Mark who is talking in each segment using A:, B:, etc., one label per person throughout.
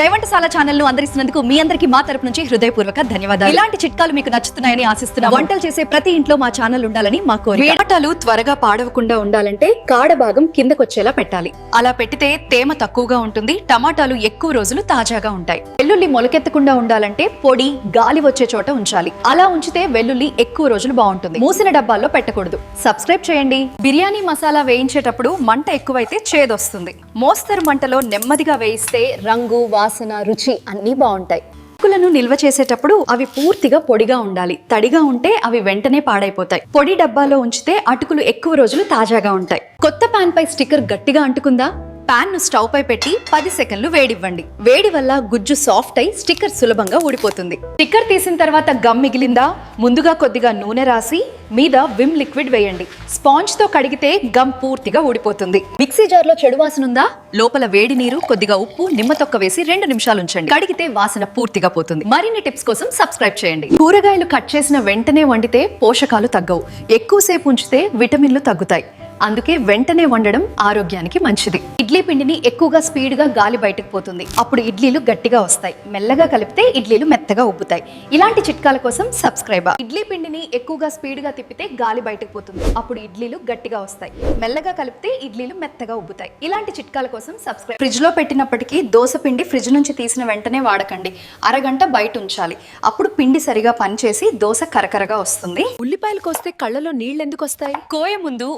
A: జయవంటశాల ఛానల్ను అందరిస్తున్నందుకు మీ అందరికి మా తరపు నుంచి హృదయపూర్వక ధన్యవాదాలు. ఇలాంటి చిట్కాలు మీకు నచ్చుతున్నాయని ఆశిస్తున్నాం వంటలు చేసే ప్రతి ఇంట్లో మా ఛానల్ ఉండాలని మా కోరిక. వేటాలు త్వరగా పాడవకుండా ఉండాలంటే కాడ భాగం కిందకొచ్చేలా పెట్టాలి. అలా పెట్టితే తేమ తక్కువగా ఉంటుంది టమాటాలు ఎక్కువ రోజులు తాజాగా ఉంటాయి. వెల్లుల్లి మొలకెత్తకుండా ఉండాలంటే పొడి గాలి వచ్చే చోట ఉంచాలి. అలా ఉంచితే వెల్లుల్లి ఎక్కువ రోజులు బాగుంటుంది. మూసిన డబ్బాల్లో పెట్టకూడదు. సబ్స్క్రైబ్ చేయండి. బిర్యానీ మసాలా వేయించేటప్పుడు మంట ఎక్కువైతే చేదొస్తుంది. మోస్తరు మంటలో నెమ్మదిగా వేయిస్తే రంగు వాసన రుచి అన్నీ బాగుంటాయి. ఆకులను నిల్వ చేసేటప్పుడు అవి పూర్తిగా పొడిగా ఉండాలి. తడిగా ఉంటే అవి వెంటనే పాడైపోతాయి. పొడి డబ్బాలో ఉంచితే అటుకులు ఎక్కువ రోజులు తాజాగా ఉంటాయి. కొత్త పాన్ పై స్టిక్కర్ గట్టిగా అంటుకుందా? పాన్ను స్టవ్ పై పెట్టి పది సెకండ్లు వేడివ్వండి. వేడి వల్ల గుజ్జు సాఫ్ట్ అయి స్టిక్కర్ సులభంగా ఊడిపోతుంది. స్టిక్కర్ తీసిన తర్వాత గమ్ మిగిలిందా? ముందుగా కొద్దిగా నూనె రాసి మీద విమ్ లిక్విడ్ వేయండి. స్పాంజ్తో కడిగితే గమ్ పూర్తిగా ఊడిపోతుంది. మిక్సీ జార్లో చెడు వాసన ఉందా? లోపల వేడి నీరు కొద్దిగా ఉప్పు నిమ్మ తొక్క వేసి రెండు నిమిషాలు ఉంచండి. కడిగితే వాసన పూర్తిగా పోతుంది. మరిన్ని టిప్స్ కోసం సబ్స్క్రైబ్ చేయండి. కూరగాయలు కట్ చేసిన వెంటనే వండితే పోషకాలు తగ్గవు. ఎక్కువసేపు ఉంచితే విటమిన్లు తగ్గుతాయి. అందుకే వెంటనే వండడం ఆరోగ్యానికి మంచిది. ఇడ్లీ పిండిని ఎక్కువగా స్పీడ్గా గాలి బయటకు పోతుంది. అప్పుడు ఇడ్లీలు గట్టిగా వస్తాయి. మెల్లగా కలిపితే ఇడ్లీలు మెత్తగా ఉబ్బుతాయి. ఇలాంటి చిట్కాల కోసం సబ్స్క్రైబ్ ఇడ్లీ పిండిని ఎక్కువగా స్పీడ్గా తిప్పితే గాలి బయటకు పోతుంది. అప్పుడు ఇడ్లీలు గట్టిగా వస్తాయి. మెల్లగా కలిపితే ఇడ్లీలు మెత్తగా ఉబ్బుతాయి. ఇలాంటి చిట్కాల కోసం సబ్స్క్రైబ్ ఫ్రిడ్జ్లో పెట్టినప్పటికీ దోశ పిండి ఫ్రిడ్జ్ నుంచి తీసిన వెంటనే వాడకండి. అరగంట బయట ఉంచాలి. అప్పుడు పిండి సరిగా పనిచేసి దోశ కరకరగా వస్తుంది.
B: ఉల్లిపాయలు కోస్తే కళ్ళలో నీళ్ళు ఎందుకు వస్తాయి?
A: కోయ ముందు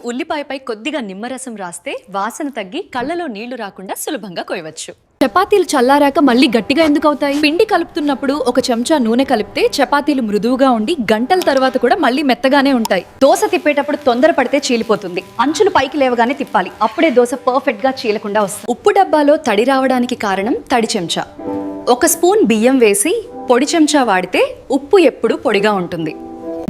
A: పై కొద్దిగా నిమ్మరసం రాస్తే వాసన తగ్గి కళ్ళలో నీళ్ళు రాకుండా సులభంగా కోయవచ్చు
B: చపాతీలు చల్లారాక మళ్ళీ గట్టిగా ఎందుకు అవుతాయి? పిండి కలుపుతున్నప్పుడు ఒక చెంచా నూనె కలిపితే చపాతీలు మృదువుగా ఉండి గంటల తర్వాత కూడా మళ్ళీ మెత్తగానే ఉంటాయి.
A: దోశ తిప్పేటప్పుడు తొందర పడితే చీలిపోతుంది. అంచులు పైకి లేవగానే తిప్పాలి. అప్పుడే దోశ పర్ఫెక్ట్గా చీలకుండా వస్తుంది. ఉప్పు డబ్బాలో తడి రావడానికి కారణం తడి చెంచా. ఒక స్పూన్ బియ్యం వేసి పొడి చెంచా వాడితే ఉప్పు ఎప్పుడు పొడిగా ఉంటుంది.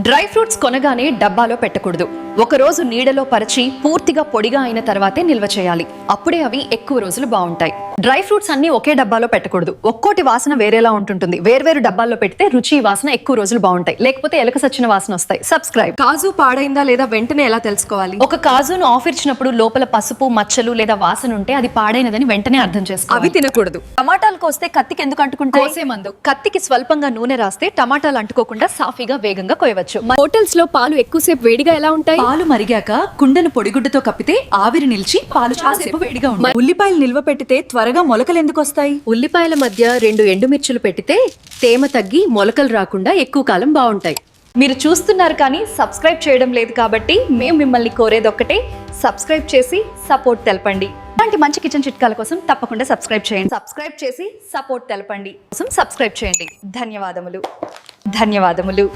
A: డ్రై ఫ్రూట్స్ కొనగానే డబ్బాలో పెట్టకూడదు. ఒక రోజు నీడలో పరిచి పూర్తిగా పొడిగా అయిన తర్వాతే నిల్వ చేయాలి. అప్పుడే అవి ఎక్కువ రోజులు బాగుంటాయి. డ్రై ఫ్రూట్స్ అన్ని ఒకే డబ్బాలో పెట్టకూడదు. ఒక్కోటి వాసన వేరేలా ఉంటుంటుంది. వేర్వేరు డబ్బాల్లో పెడితే రుచి వాసన ఎక్కువ రోజులు బాగుంటాయి. లేకపోతే ఎలక సచ్చిన వాసన వస్తాయి. సబ్స్క్రైబ్
B: కాజు పాడైందా లేదా వెంటనే ఎలా తెలుసుకోవాలి?
A: ఒక కాజును ఆఫ్ ఇచ్చినప్పుడు లోపల పసుపు మచ్చలు లేదా వాసన ఉంటే అది పాడైనదని వెంటనే అర్థం చేసుకోవాలి.
B: అవి తినకూడదు.
A: టమాటాలు కోస్తే కత్తికి ఎందుకు అంటుకుంటాయి? కోసే మందు. కత్తికి స్వల్పంగా నూనె రాస్తే టమాటాలు అంటుకోకుండా సాఫీగా వేగంగా కోయవచ్చు.
B: హోటల్స్లో పాలు ఎక్కువసేపు వేడిగా ఎలా ఉంటాయి?
C: పాలు మరిగాక కుండను పొడిగుడ్డతో కప్పితే ఆవిరి నిలిచి పాలు చాలాసేపు వేడిగా ఉంటాయి. ఉల్లిపాయలు నిల్వ పెట్టితే త్వరగా మొలకలు ఎందుకు వస్తాయి?
B: ఉల్లిపాయల మధ్య రెండు ఎండుమిర్చులు పెట్టితే తేమ తగ్గి మొలకలు రాకుండా ఎక్కువ కాలం బాగుంటాయి.
A: మీరు చూస్తున్నారు కానీ సబ్స్క్రైబ్ చేయడం లేదు కాబట్టి మేము మిమ్మల్ని కోరేది ఒక్కటే సబ్స్క్రైబ్ చేసి సపోర్ట్ తెలపండి. ఇలాంటి మంచి కిచెన్ చిట్కాల కోసం తప్పకుండా సబ్స్క్రైబ్ చేయండి. సబ్స్క్రైబ్ చేసి సపోర్ట్ తెలపండి. కోసం సబ్స్క్రైబ్ చేయండి. ధన్యవాదములు. ధన్యవాదములు.